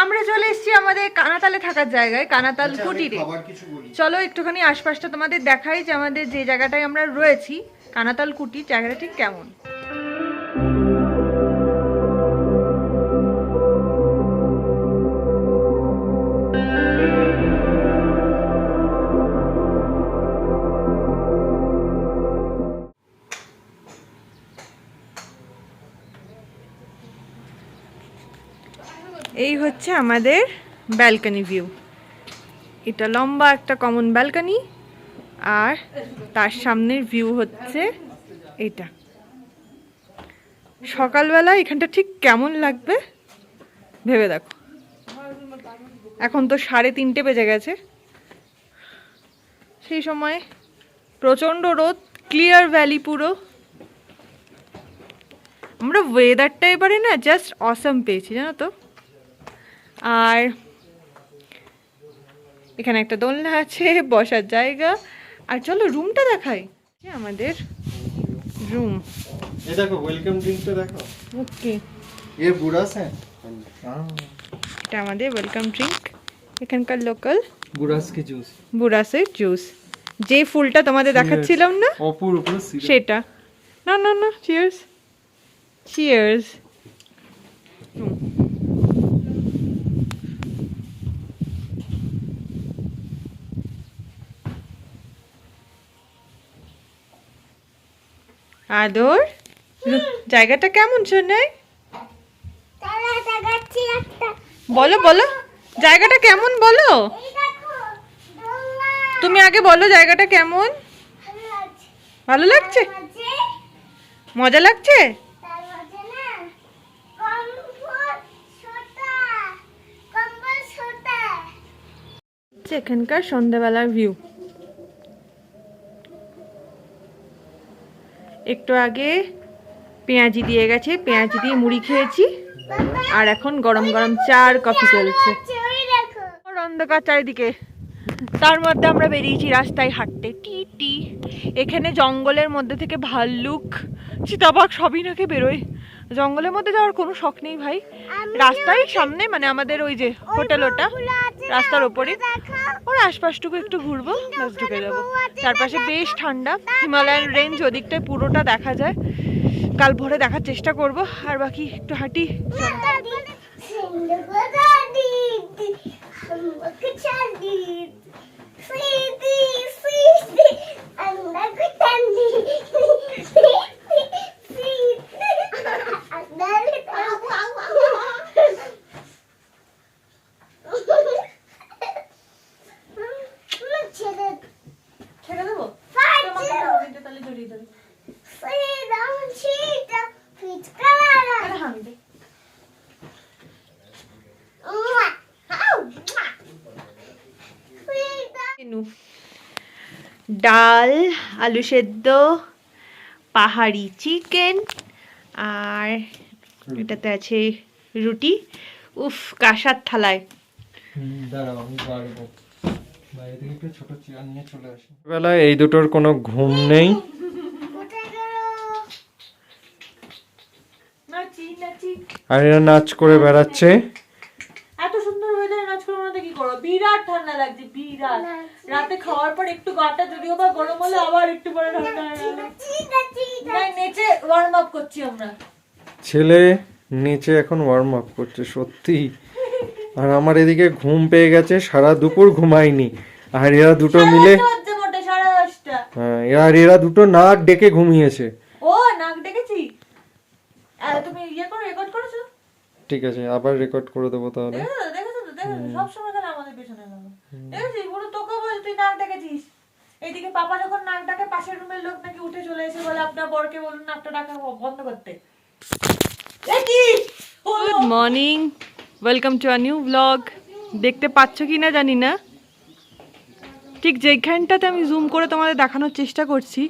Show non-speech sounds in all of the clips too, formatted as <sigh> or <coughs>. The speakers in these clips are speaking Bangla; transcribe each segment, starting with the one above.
আমরা চলে এসেছি আমাদের কানাতালে থাকার জায়গায় কানাতাল আচ্ছা, কুটিরে। চলো একটুখানি আশপাশটা তোমাদের দেখাই যে আমাদের যে জায়গাটায় আমরা রয়েছি কানাতাল কুটির জায়গাটা ঠিক কেমন? এই হচ্ছে আমাদের ব্যালকনি ভিউ। এটা লম্বা একটা কমন ব্যালকনি আর তার সামনের ভিউ হচ্ছে এটা সকালবেলা এখানটা ঠিক কেমন লাগবে ভেবে দেখো। এখন তো সাড়ে তিনটে বেজে গেছে। সেই সময় প্রচণ্ড রোদ ক্লিয়ার ভ্যালি পুরো। আমরা ওয়েদারটা এবারে না জাস্ট অসাম পেয়েছি, জানো তো? আর এখানে একটা দোলনা আছে বসার জায়গা আর চলো রুমটা দেখাই এই আমাদের রুম ये देखो वेलकम ड्रिंक तो देखो ওকে ये बुरास है हाँ এটা আমাদের ওয়েলকাম ড্রিঙ্ক এখানকার লোকাল बुरास की जूस বুরাসের জুস যে ফুলটা তোমাদের দেখাচ্ছিলাম না অপুর উপর সেটা না না না চিয়ার্স চিয়ার্স আদর? জায়গাটা কেমন শোনাই বলো বলো। জায়গাটা কেমন বলো? তুমি আগে বলো জায়গাটা কেমন? ভালো লাগছে? মজা লাগছে? এখানকার সন্ধ্যাবেলার ভিউ একটু আগে পেঁয়াজি দিয়ে গেছে পেঁয়াজি দিয়ে মুড়ি খেয়েছি। আর এখন গরম গরম চা আর কফি চলছে। অন্ধকার চারিদিকে। তার মধ্যে আমরা বেরিয়েছি রাস্তায় হাঁটতে। টি টি। এখানে জঙ্গলের মধ্যে থেকে ভাল্লুক চিতাবাঘ সবই নাকি বেরোয়। জঙ্গলের মধ্যে যাওয়ার কোনো শখ নেই ভাই। রাস্তায় সামনে মানে আমাদের ওই যে হোটেল ওটা। রাস্তার ওপরে ওর আশপাশটুকু একটু ঘুরবো ঢুকে যাব। চারপাশে বেশ ঠান্ডা, হিমালয়ান রেঞ্জ ওদিকটায় পুরোটা দেখা যায়। কাল ভোরে দেখার চেষ্টা করব, আর বাকি একটু হাঁটি ছেড়ে দেবো ফাটছে তাহলে জড়িয়ে দেবে freedom cheetah পিচকারা হামি মেনু ডাল আলু সেদ্ধ পাহাড়ি চিকেন আর এটাতে আছে রুটি। উফ কাঁসার থালায়। দাঁড়াও আমি বাড়বো বাইরে থেকে একটু ছোট চেয়ার নিয়ে চলে আসি। বেলায় এই দুটোর কোনো ঘুম নেই। আর এরা নাচ করে বেড়াচ্ছে এত সুন্দর ওয়েদারে নাচ করে মনে কি করো বিরাট ঠান্ডা লাগছে বিরাট। রাতে খাওয়ার পর একটু গাটা যদিও বা গরম হলে আবার একটু পরে ঠান্ডা নেচে ওয়ার্ম আপ করছি আমরা। ছেলে নিচে এখন ওয়ার্ম আপ করছে সত্যি। আর আমার এদিকে ঘুম পেয়ে গেছে সারা দুপুর ঘুমাইনি। আর এরা দুটো মিলে হ্যাঁ, আর এরা দুটো নাক ডেকে ঘুমিয়েছে। ও নাক ডেকেছি? তুমি ইয়ে করে রেকর্ড করেছ? ঠিক আছে আবার রেকর্ড করে দেবো তাহলে। দেখেছ তো দেখেছ সব সময় পেছনে লাগো দেখেছিস পুরো তোকে বল তুই নাক ডেকেছিস? এইদিকে পাপা যখন নাক ডাকে পাশের রুমের লোক নাকি উঠে চলে এসে বলে আপনার বরকে বলুন নাকটা ডাকা বন্ধ করতে। Good morning welcome to a new blog দেখতে পাচ্ছ কি না জানি না। ঠিক যেখানটাতে আমি জুম করে তোমাদের দেখানোর চেষ্টা করছি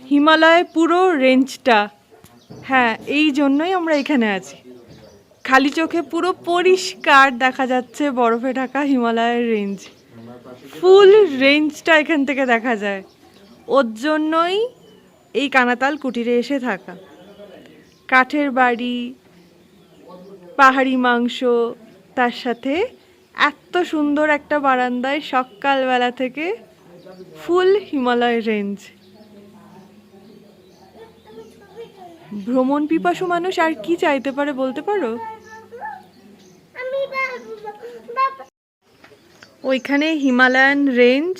হিমালয় পুরো রেঞ্জটা হ্যাঁ এই জন্যই আমরা এখানে আছি। খালি চোখে পুরো পরিষ্কার দেখা যাচ্ছে বরফে ঢাকা হিমালয়ের রেঞ্জ। ফুল রেঞ্জটা এখান থেকে দেখা যায়। ওর জন্যই এই কানাতাল কুটিরে এসে থাকা। কাঠের বাড়ি, পাহাড়ি মাংস, তার সাথে এত সুন্দর একটা বারান্দায় সকালবেলা থেকে ফুল হিমালয় রেঞ্জ। ভ্রমণ পিপাসু মানুষ আর কি চাইতে পারে বলতে পারো আমি বাবু বাবা ওইখানে হিমালয়ান রেঞ্জ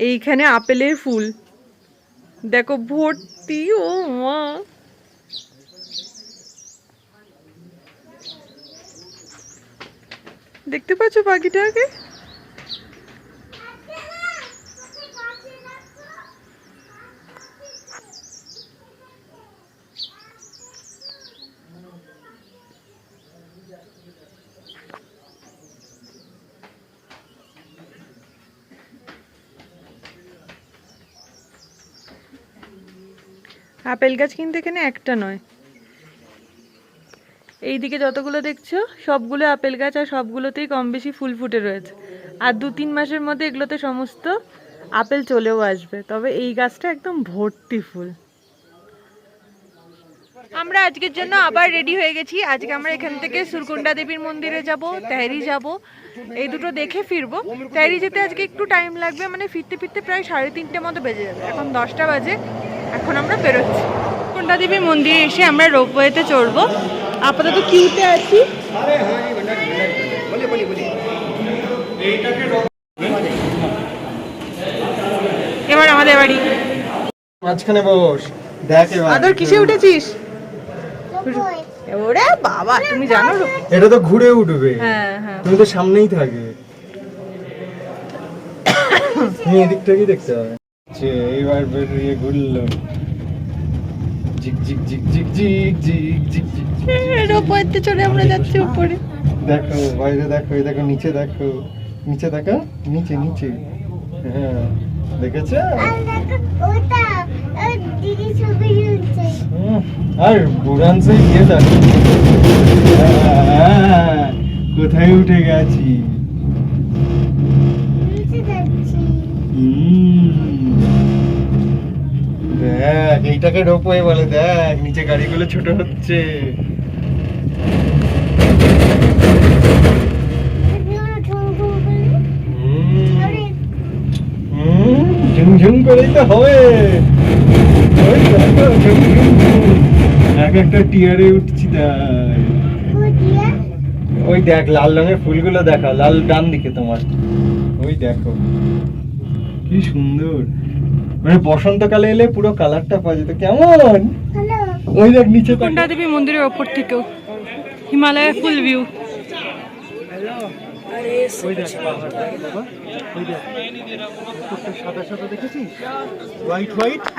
এইখানে আপেলের ফুল। দেখো ভর্তি ও মা। দেখতে পাচ্ছ পাখিটাকে? আপেল গাছ কিন্তু এখানে একটা নয়। এইদিকে যতগুলো দেখছ, সবগুলো আপেল গাছ আর সবগুলোতেই কম বেশি ফুল ফুটে রয়েছে। আর দু তিন মাসের মধ্যে এগুলোতে সমস্ত আপেল চলেও আসবে। তবে এই গাছটা একদম ভর্তি ফুল। আমরা আজকের জন্য আবার রেডি হয়ে গেছি। আজকে আমরা এখান থেকে সুরকুন্ডা দেবীর মন্দিরে যাব, তেহরি যাব। এই দুটো দেখে ফিরবো। তেহরি যেতে আজকে একটু টাইম লাগবে মানে ফিরতে ফিরতে প্রায় সাড়ে তিনটে মতো বেজে যাবে। এখন দশটা বাজে। এখন আমরা বেরোচ্ছি। সুরকুন্ডা দেবীর মন্দিরে এসে আমরা রোপওয়েতে চড়বো। আপাতত কিউতে আছি। এবার আমাদের বাড়ি। মাঝখানে বস। দেখ আদর কিসে উঠেছিস? ওরে বাবা তুমি জানো এটা তো ঘুরে উঠবে। হ্যাঁ হ্যাঁ। তুমি তো সামনেই থাকে। <coughs> তুমি এদিকটাকেই দেখতে হবে। যে এইবার বেরিয়ে ঘুরলো চড়ে আমরা যাচ্ছি উপরে দেখো বাইরে দেখো এই দেখো নিচে দেখো নিচে দেখো নিচে নিচে হ্যাঁ দেখেছ আর বুড়ান সেই হ্যাঁ, কোথায় উঠে গেছি এইটাকে রোপওয়ে বলে, দেখ, নিচে গাড়িগুলো ছোট হচ্ছে। ঝুমঝুম করেই তো হবে। এক একটা টিয়ারে উঠছি তাই ওই দেখ, লাল রঙের ফুলগুলো দেখা লাল ডান দিকে তোমার। ওই দেখো। কি সুন্দর। মানে বসন্তকালে এলে পুরো কালারটা পাওয়া যেত। কেমন? ওই দেখ নিচে। কুন্ডা দেবী মন্দিরের ওপর থেকেও। হিমালয়ের ফুল ভিউ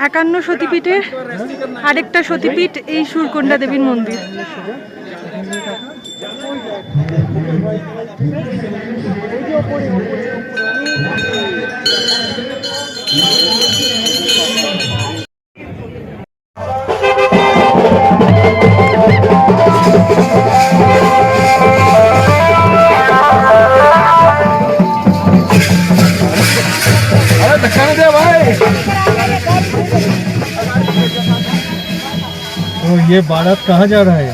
একান্ন সতীপীঠের আরেকটা সতীপীঠ এই সুরকুন্ডা দেবীর মন্দির। बारात कहाँ जा रहा है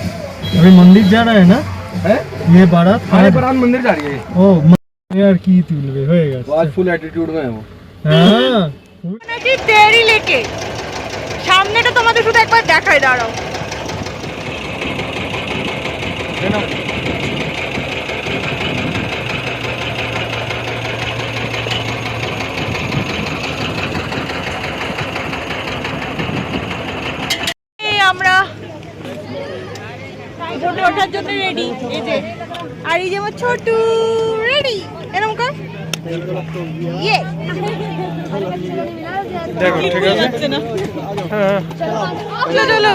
अभी मंदिर जा रहा है ना है ये बारात कहाँ अरे जा- बरात मंदिर जा रही है ও মা- আর কি তুলবে হয়ে वो গেছে आज फुल एटीट्यूड में है वो হ্যাঁ নাকি টেরি লেকে সামনেটা তোমাদের শুধু একবার দেখায় দাঁড়াও এই ওঠার জন্য রেডি এই যে আর এই যে আমার ছোটু রেডি এরকম কর ইয়ে দেখো ঠিক আছে যাচ্ছে না হ্যাঁ চলো চলো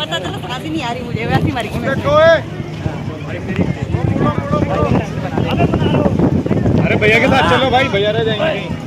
पता चला खांसी नहीं आ रही मुझे वैसी मर गई मैं। अरे भैया के साथ चलो भाई भैया रह जाएंगे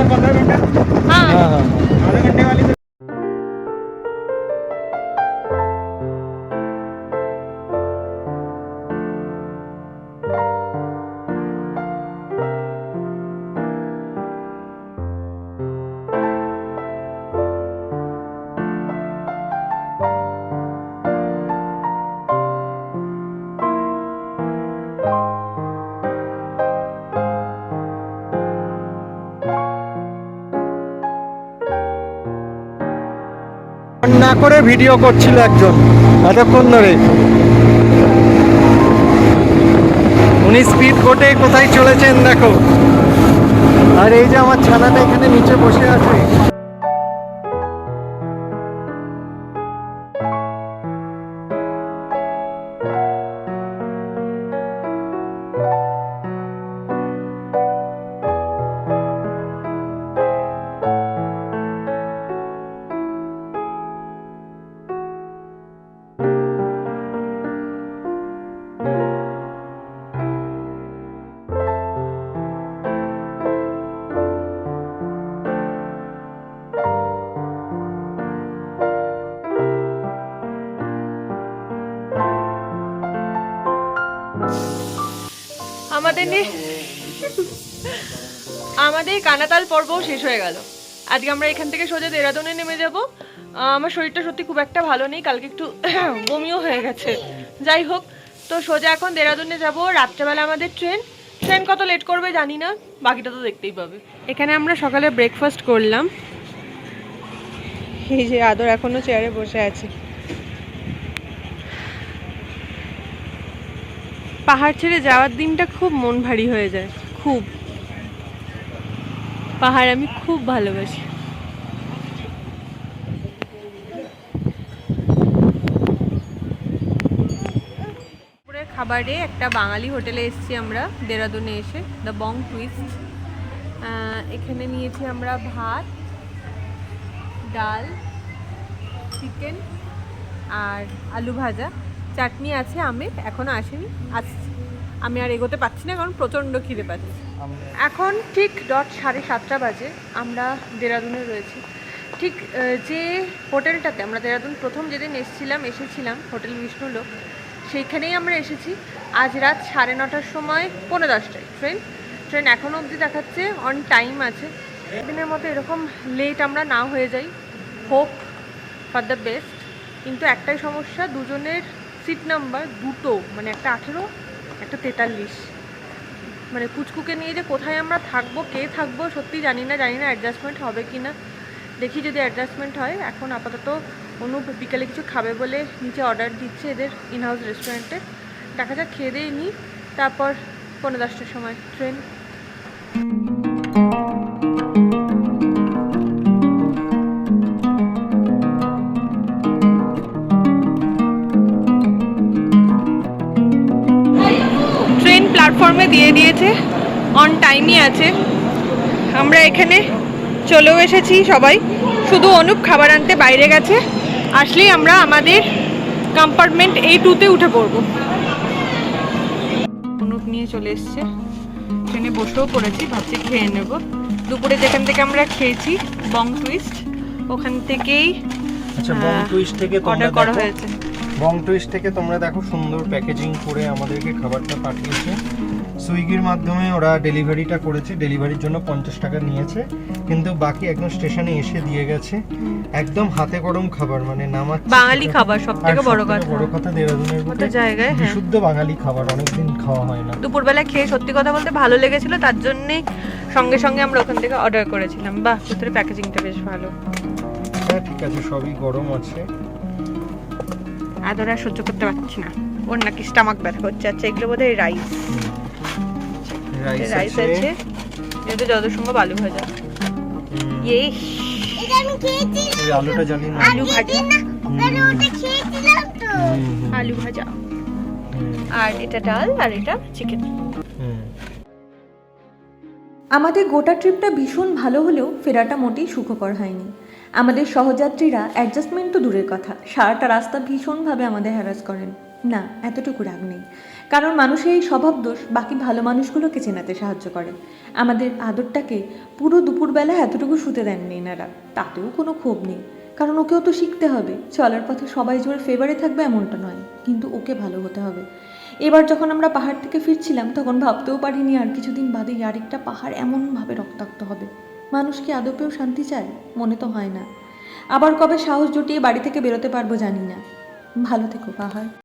ਹਾਂ। ਹਾਂ ਹਾਂ। ਆਲੇ ਕੰਡੇ ਵਾਲੀ না করে ভিডিও করছিল একজন। এতক্ষণ ধরে। উনি স্পিড বোটে কোথায় চলেছেন দেখো। আর এই যে আমার ছানাটা এখানে নিচে বসে আছে। আমাদের কানাতাল পর্ব শেষ হয়ে গেল। আজকে আমরা এখান থেকে সোজা দেরাদুনে নেমে যাব। আমার শরীরটা সত্যি খুব একটা ভালো নেই, কালকে একটু <coughs> বমিও হয়ে গেছে। যাই হোক, তো সোজা এখন দেরাদুনে যাব। রাত্রেবেলা আমাদের ট্রেন। ট্রেন কত লেট করবে জানি না, বাকিটা তো দেখতেই পাবে। এখানে আমরা সকালে ব্রেকফাস্ট করলাম। এই যে আদর এখনও চেয়ারে বসে আছে। পাহাড় ছেড়ে যাওয়ার দিনটা খুব মন ভারী হয়ে যায়, খুব। পাহাড় আমি খুব ভালোবাসি। খাবারে একটা বাঙালি হোটেলে এসেছি আমরা, দেরাদুনে এসে দ্য বং টুইস্ট এখানে নিয়েছি আমরা ভাত, ডাল চিকেন আর আলু ভাজা। চাটনি আছে, আমের, এখনও আসেনি, আসছে। আমি আর এগোতে পারছি না কারণ প্রচণ্ড খিদে পাচ্ছে। এখন ঠিক ডট সাড়ে সাতটা বাজে আমরা দেরাদুনে রয়েছি। ঠিক যে হোটেলটাতে আমরা দেরাদুন প্রথম যেদিন এসেছিলাম এসেছিলাম হোটেল বিষ্ণুলোক সেইখানেই আমরা এসেছি। আজ রাত সাড়ে নটার সময় পনেরো দশটায়। ট্রেন ট্রেন এখনও অবধি দেখাচ্ছে অন টাইম আছে। দিনের মতো এরকম লেট আমরা না হয়ে যাই। হোপ ফর দ্য বেস্ট কিন্তু একটাই সমস্যা দুজনের সিট নাম্বার দুটো মানে একটা আঠেরো একটা তেতাল্লিশ। মানে কুচকুকে নিয়ে যে কোথায় আমরা থাকব, কে থাকব সত্যি জানি না জানি না অ্যাডজাস্টমেন্ট হবে কি না। দেখি যদি অ্যাডজাস্টমেন্ট হয়, এখন আপাতত অনুপ বিকালে কিছু খাবে বলে নিচে অর্ডার দিচ্ছে এদের ইনহাউস রেস্টুরেন্টে দেখা যাক, খেয়ে দিয়ে নিই, তারপর পনেরো দশটার সময় ট্রেন প্ল্যাটফর্মে দিয়ে দিয়েছে। অন টাইমই আছে। আমরা এখানে চলেও এসেছি সবাই। শুধু অনুপ খাবার আনতে বাইরে গেছে। আসলেই আমরা আমাদের কম্পার্টমেন্ট এই টুতে উঠে পড়ব। অনুপ নিয়ে চলে এসছে। ট্রেনে বসেও পড়েছি ভাবছি খেয়ে নেব। দুপুরে যেখান থেকে আমরা খেয়েছি বং টুইস্ট ওখান থেকেই আচ্ছা বং টুইস্ট থেকে অর্ডার করা হয়েছে। বং টুইস্ট থেকে তোমরা দেখো সুন্দর প্যাকেজিং করে আমাদেরকে খাবারটা পাঠিয়েছে। সুইগির মাধ্যমে ওরা ডেলিভারিটা করেছে ডেলিভারির জন্য পঞ্চাশ টাকা নিয়েছে। কিন্তু বাকি একদম স্টেশনে এসে দিয়ে গেছে। একদম হাতে গরম খাবার মানে নামাচ্ছে বাঙালি খাবার সব থেকে বড় কথা। বড় কথা দেরাদুনের মতো জায়গায় হ্যাঁ। বিশুদ্ধ বাঙালি খাবার অনেকদিন খাওয়া হয় না। দুপুরবেলা খেয়ে সত্যি কথা বলতে ভালো লেগেছিল তার জন্যেই সঙ্গে সঙ্গে আমরা ওখান থেকে অর্ডার করেছিলাম। বাহ ভিতরে প্যাকেজিংটা বেশ ভালো। হ্যাঁ ঠিক আছে সবই গরম আছে। আদর আর সহ্য করতে পারছি না। ওর নাকি স্টামাক ব্যথা করছে। আচ্ছা এগুলো বোধ হয় রাইস রাইস আছে। যেহেতু যত সম্ভব আলু ভাজা। ইয়ে এটা আলুটা না। আলু ভাজা। আলু ভাজা। আর এটা ডাল আর এটা চিকেন আমাদের গোটা ট্রিপটা ভীষণ ভালো হলেও ফেরাটা মোটেই সুখকর হয়নি। আমাদের সহযাত্রীরা অ্যাডজাস্টমেন্ট তো দূরের কথা। সারাটা রাস্তা ভীষণভাবে আমাদের হ্যারাস করেন। না, এতটুকু রাগ নেই। কারণ মানুষের এই স্বভাব দোষ বাকি ভালো মানুষগুলোকে চেনাতে সাহায্য করে। আমাদের আদরটাকে পুরো দুপুরবেলা এতটুকু শুতে দেননি এনারা। তাতেও কোনো ক্ষোভ নেই। কারণ ওকেও তো শিখতে হবে। চলার পথে সবাই জোর ফেভারে থাকবে এমনটা নয়। কিন্তু ওকে ভালো হতে হবে। এবার যখন আমরা পাহাড় থেকে ফিরছিলাম, তখন ভাবতেও পারিনি আর কিছুদিন বাদেই আরেকটা পাহাড় এমনভাবে রক্তাক্ত হবে। মানুষ কি আদপেও শান্তি চায়? মনে তো হয় না। আবার কবে সাহস জুটিয়ে বাড়ি থেকে বেরোতে পারব জানি না। ভালো থেকো, পাহাড়।